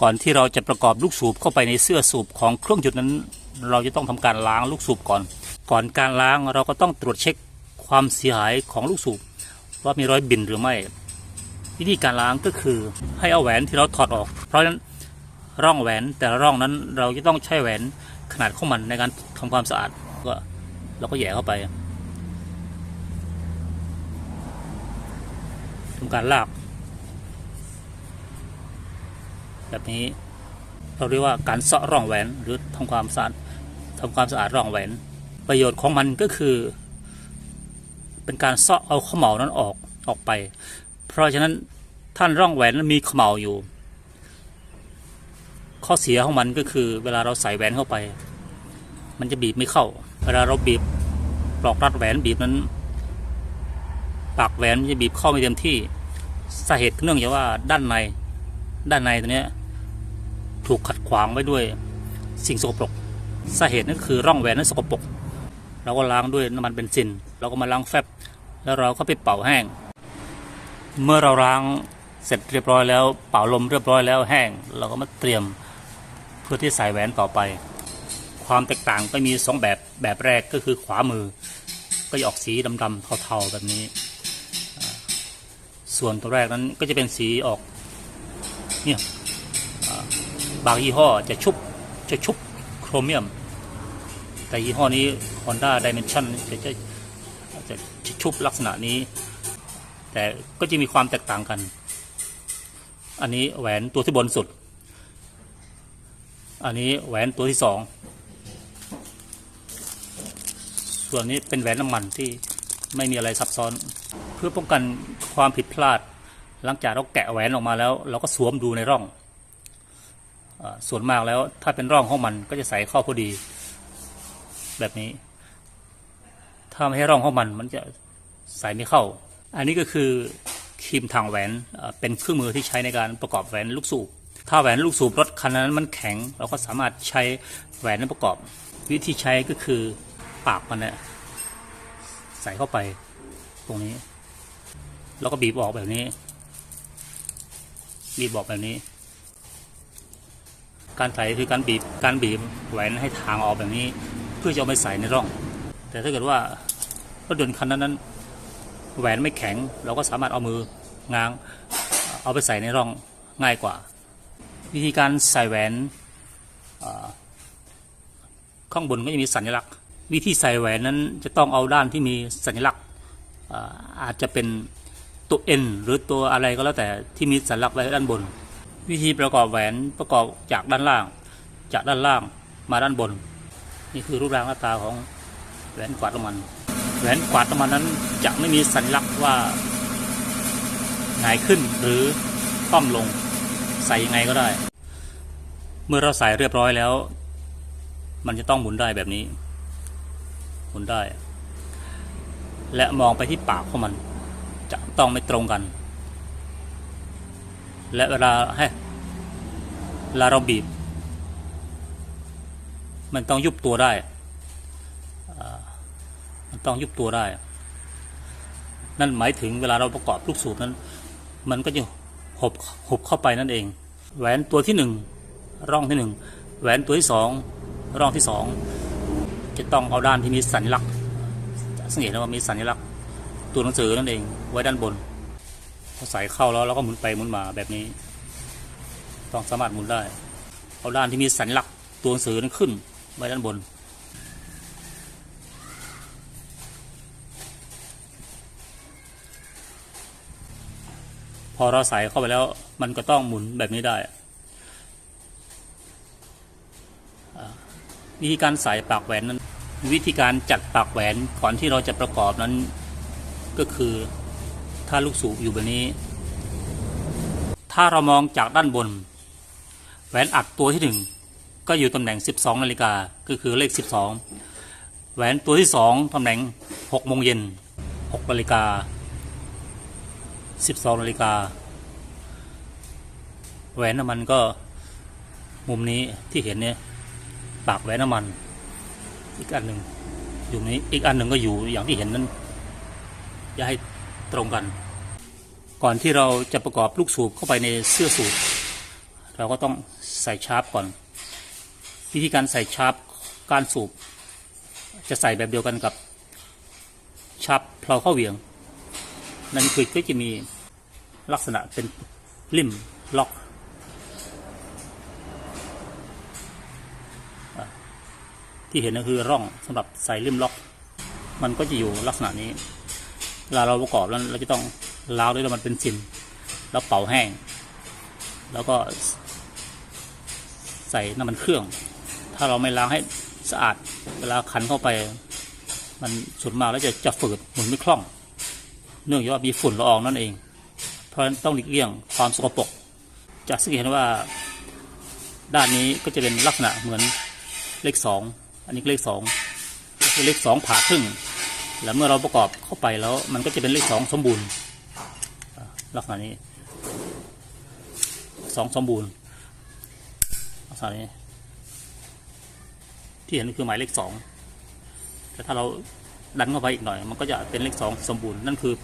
ก่อนที่เราจะประกอบลูกสูบเข้าไปในเสื้อสูบของเครื่องยนต์นั้น เราจะต้องทำการล้างลูกสูบก่อน ก่อนการล้างเราก็ต้องตรวจเช็คความเสียหายของลูกสูบว่ามีรอยบินหรือไม่ วิธีการล้างก็คือให้เอาแหวนที่เราถอดออก เพราะฉะนั้นร่องแหวนแต่ละร่องนั้นเราจะต้องใช้แหวนขนาดของมันในการทำความสะอาดก็เราก็แหย่เข้าไปทำการลาก แบบนี้ เราเรียกว่าการเซาะร่องแหวนหรือทำความสะอาดทำความสะอาดร่องแหวน ประโยชน์ของมันก็คือ เป็นการเซาะเอาข้าวเหมานั้นออกออกไป เพราะฉะนั้นท่านร่องแหวนนั้นมีขมเหลาอยู่ ข้อเสียของมันก็คือ เวลาเราใส่แหวนเข้าไป มันจะบีบไม่เข้า เวลาเราบีบปลอกรัดแหวนบีบนั้นปากแหวนมันจะบีบเข้าไม่เต็มที่สาเหตุเนื่องจากว่าด้านในด้านในตัวเนี้ย ถูกขัดขวางไว้ด้วยสิ่งสกปรกสาเหตุนั่นคือร่องแหวนนั้นสกปรกเราก็ล้างด้วยน้ำมันเบนซิน เราก็มาล้างแฟบ แล้วเราก็ไปเป่าแห้ง เมื่อเราล้างเสร็จเรียบร้อยแล้ว เป่าลมเรียบร้อยแล้วแห้ง เราก็มาเตรียมเพื่อที่ใส่แหวนต่อไป ความแตกต่างก็มีสองแบบ แบบแรกก็คือขวามือ ก็จะออกสีดำๆเทาๆแบบนี้ ส่วนตัวแรกนั้นก็จะเป็นสีออกเนี่ย บางยี่ห้อจะชุบจะชุบโครเมียม แต่ยี่ห้อนี้ Honda Dimension จะจะจะจะชุบลักษณะนี้ แต่ก็จะมีความแตกต่างกัน อันนี้แหวนตัวที่บนสุด อันนี้แหวนตัวที่สองส่วนนี้เป็นแหวนน้ำมันที่ไม่มีอะไรซับซ้อน เพื่อป้องกันความผิดพลาด หลังจากเราแกะแหวนออกมาแล้ว เราก็สวมดูในร่อง ส่วนมากแล้วถ้าเป็นร่องของมันก็จะใส่เข้าพอดี แบบนี้ ถ้าไม่ให้ร่องของมันมันจะใส่ไม่เข้า อันนี้ก็คือครีมทางแหวนเป็นเครื่องมือที่ใช้ในการประกอบแหวนลูกสูบถ้าแหวนลูกสูบรถคันนั้นมันแข็ง เราก็สามารถใช้แหวนนั้นประกอบ วิธีใช้ก็คือปากมันเนี่ยใส่เข้าไปตรงนี้ แล้วก็บีบออกแบบนี้ บีบออกแบบนี้ การใส่คือการบีบการบีบแหวนให้ทางออกแบบนี้เพื่อจะเอาไปใส่ในร่อง แต่ถ้าเกิดว่ารถยนต์คันนั้นนั้นแหวนไม่แข็ง เราก็สามารถเอามือง้างเอาไปใส่ในร่องง่ายกว่า วิธีการใส่แหวนข้างบนก็จะมีสัญลักษณ์ วิธีใส่แหวนนั้นจะต้องเอาด้านที่มีสัญลักษณ์อาอาจจะเป็นตัว N หรือตัวอะไรก็แล้วแต่ที่มีสัญลักษณ์ไว้ด้านบน วิธีประกอบแหวนประกอบจากด้านล่าง จากด้านล่างมาด้านบน นี่คือรูปร่างหน้าตาของแหวนกวาดน้ำมัน แหวนกวาดน้ำมันนั้นจะไม่มีสัญลักษณ์ว่าหงายขึ้นหรือคว่ำลงใส่ยังไงก็ได้ เมื่อเราใส่เรียบร้อยแล้ว มันจะต้องหมุนได้แบบนี้ หมุนได้ และมองไปที่ปากของมัน จะต้องไม่ตรงกัน และเวลาให้เวลาเราบีบ มันต้องยุบตัวได้ มันต้องยุบตัวได้ นั่นหมายถึงเวลาเราประกอบลูกสูบนั้น มันก็จะหบหบเข้าไปนั่นเอง แหวนตัวที่หนึ่งร่องที่หนึ่งแหวนตัวที่สองร่องที่สองจะต้องเอาด้านที่มีสัญลักษณ์สังเกตได้ว่ามีสัญลักษณ์ตัวหนังสือนั่นเองไว้ด้านบน พอใส่เข้าแล้วเราก็หมุนไปหมุนมาแบบนี้ ต้องสามารถหมุนได้ เอาด้านที่มีสัญลักษณ์ตัวหนังสือนั้นขึ้นไว้ด้านบน พอเราใส่เข้าไปแล้ว มันก็ต้องหมุนแบบนี้ได้วิธีการใส่ปากแหวนนั้น วิธีการจัดปากแหวนก่อนที่เราจะประกอบนั้นก็คือ ถ้าลูกสูบอยู่แบบนี้ ถ้าเรามองจากด้านบน แหวนอัดตัวที่หนึ่งก็อยู่ตำแหน่ง 12นาฬิกาก็คือเลข 12 แหวนตัวที่สองตำแหน่ง6โมงเย็น6นาฬิกา 12นาฬิกาแหวนน้ำมันก็มุมนี้ที่เห็นเนี่ยปากแหวนน้ำมัน อีกอันหนึ่งอยู่นี้อีกอันหนึ่งก็อยู่อย่างที่เห็นนั้นอย่าให้ตรงกัน ก่อนที่เราจะประกอบลูกสูบเข้าไปในเสื้อสูบเราก็ต้องใส่ชาร์ปก่อน วิธีการใส่ชาร์ปการสูบ จะใส่แบบเดียวกันกับชาร์ปเพลาเข้าเหวี่ยง นั่นคือก็จะมีลักษณะเป็นลิ่มล็อกที่เห็นก็คือร่องสำหรับใส่ลิ่มล็อก มันก็จะอยู่ลักษณะนี้เวลาเราประกอบแล้วเราจะต้อง ล้างด้วยน้ำมันเป็นซินแล้วเป่าแห้ง แล้วก็ใส่น้ำมันเครื่อง ถ้าเราไม่ล้างให้สะอาด เวลาขันเข้าไป มันสุดมากแล้วจะจะฝืดหมุนไม่คล่อง เนื่องจากว่ามีฝุ่นละอองนั่นเอง เพราะฉะนั้นต้องหลีกเลี่ยงความสกปรกจะสังเกตเห็นว่าด้านนี้ก็จะเป็นลักษณะเหมือนเลขสองอันนี้เลขสองคือเลขสองผ่าครึ่ง แล้วเมื่อเราประกอบเข้าไปแล้วมันก็จะเป็นเลขสองสมบูรณ์ ลักษณะนี้สองสมบูรณ์ลักษณะนี้ ที่เห็นคือหมายเลขสองแต่ถ้าเราดันเข้าไปอีกหน่อย มันก็จะเป็นเลขสองสมบูรณ์นั่นคือ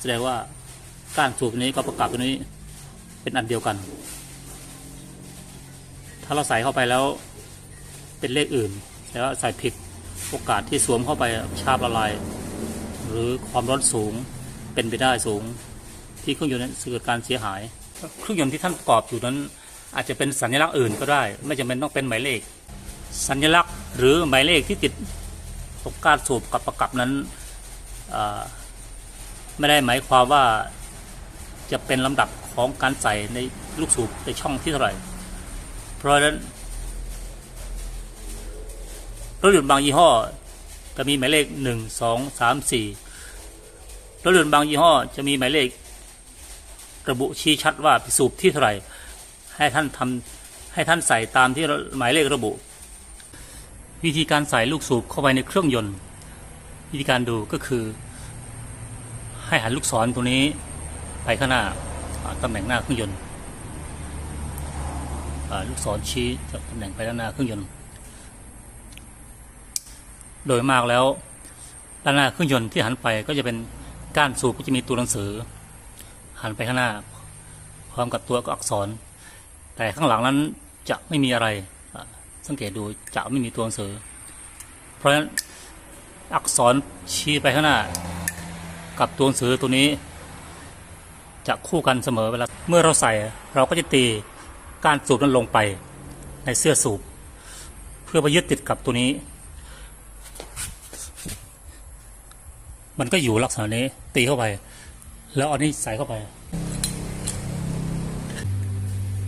แสดงว่าก้านสูบตัวนี้กับประกับตัวนี้เป็นอันเดียวกัน ถ้าเราใส่เข้าไปแล้วเป็นเลขอื่นแต่ว่าใส่ผิดโอกาสที่สวมเข้าไปชาบละลาย หรือความร้อนสูงเป็นไปได้สูง ที่เครื่องยนต์นั้นเกิดการเสียหาย เครื่องยนต์ที่ท่านประกอบอยู่นั้น อาจจะเป็นสัญลักษณ์อื่นก็ได้ ไม่จำเป็นต้องเป็นหมายเลข สัญลักษณ์หรือหมายเลขที่ติดตรงการสูบกับประกับนั้นอ่าไม่ได้หมายความว่าจะเป็นลำดับของการใส่ในลูกสูบในช่องที่เท่าไหร่ เพราะฉะนั้นรถยนต์บางยี่ห้อจะมีหมายเลขหนึ่งสองสามสี่รถยนต์บางยี่ห้อจะมีหมายเลข ระบุชี้ชัดว่าสูบที่เท่าไหร่ ให้ท่านทำให้ท่านใส่ตามที่หมายเลขระบุ วิธีการใส่ลูกสูบเข้าไปในเครื่องยนต์ วิธีการดูก็คือ ให้หันลูกศรตัวนี้ไปข้างหน้าตำแหน่งหน้าเครื่องยนต์ลูกศรชี้ตำแหน่งไปด้านหน้าเครื่องยนต์ โดยมากแล้วด้านหน้าเครื่องยนต์ที่หันไปก็จะเป็นก้านสูบก็จะมีตัวหนังสือ หันไปข้างหน้า พร้อมกับตัวอักษร แต่ข้างหลังนั้นจะไม่มีอะไร สังเกตดูจะไม่มีตัวหนังสือ เพราะฉะนั้นอักษรชี้ไปข้างหน้า กับตัวหนังสือตัวนี้ จะคู่กันเสมอเวลาเมื่อเราใส่เราก็จะตีการสูบนั้นลงไปในเสื้อสูบ เพื่อไปยึดติดกับตัวนี้ มันก็อยู่ลักษณะนี้ตีเข้าไป แล้วเอานี้ใส่เข้าไป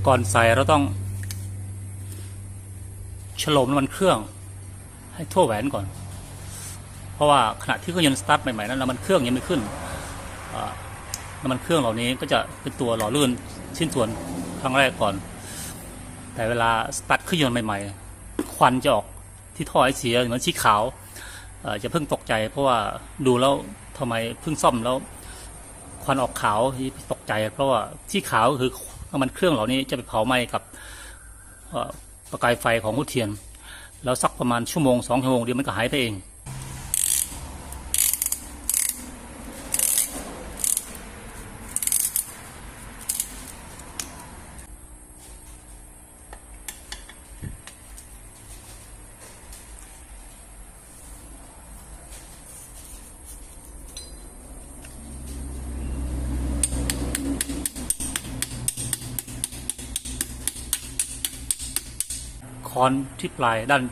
ก่อนใส่เราต้องฉลมน้ำมันเครื่อง ให้ทั่วแหวนก่อน เพราะว่าขณะที่เครื่องยนต์สตาร์ทใหม่ๆนั้นน้ำมันเครื่องยังไม่ขึ้นอ่าน้ำมันเครื่องเหล่านี้ก็จะเป็นตัวหล่อลื่นชิ้นส่วนครั้งแรกก่อน แต่เวลาสตาร์ทเครื่องยนต์ใหม่ ๆ ควันจะออกที่ท่อไอเสียเหมือนชี้ขาวเอ่อจะเพิ่งตกใจ เพราะว่าดูแล้วทำไมเพิ่งซ่อมแล้ว ควันออกขาวที่ตกใจ เพราะว่าที่ขาวก็คือน้ำมันเครื่องเหล่านี้จะไปเผาไหม้กับประกายไฟของหุ่เทียน แล้วสักประมาณชั่วโมงสองชั่วโมงเดียวมันก็หายไปเอง ค้อนที่ปลายด้าน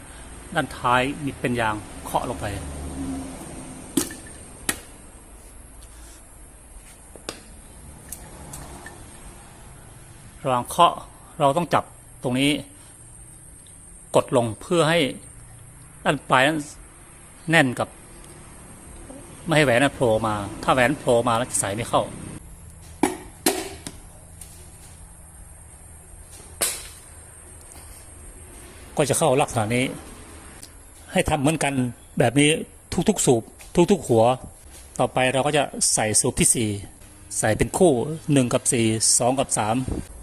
ด้านท้ายมีเป็นยางเคาะลงไป ระหว่างเคาะเราต้องจับตรงนี้ กดลงเพื่อให้ด้านปลายนั้นแน่นกับ ไม่ให้แหวนนั้นโผล่มา ถ้าแหวนโผล่มาแล้วจะใส่ไม่เข้า ก็จะเข้าลักษณะนี้ ให้ทำเหมือนกันแบบนี้ทุกๆสูบทุกๆ หัว ต่อไปเราก็จะใส่สูบที่ 4 ใส่เป็นคู่ 1 กับ 4 2 กับ 3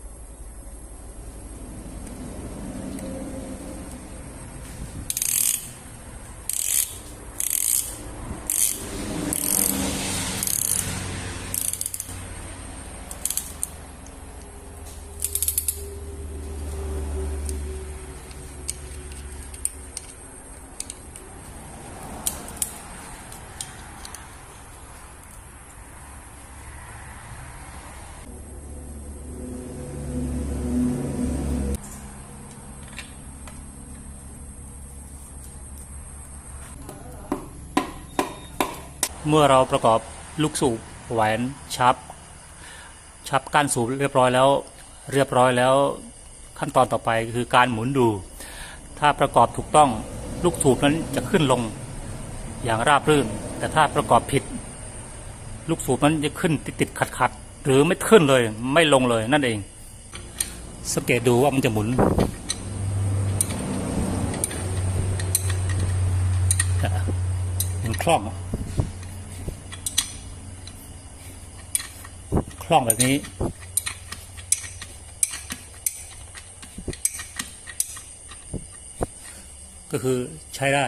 เมื่อเราประกอบลูกสูบแหวนชับชับก้านสูบเรียบร้อยแล้ว เรียบร้อยแล้วขั้นตอนต่อไปคือการหมุนดู ถ้าประกอบถูกต้องลูกสูบนั้นจะขึ้นลงอย่างราบรื่น แต่ถ้าประกอบผิด ลูกสูบนั้นจะขึ้นติดติดขัดขัดหรือไม่ขึ้นเลยไม่ลงเลยนั่นเอง สังเกตดูว่ามันจะหมุนมันคล่อง คล่องแบบนี้ ก็คือใช้ได้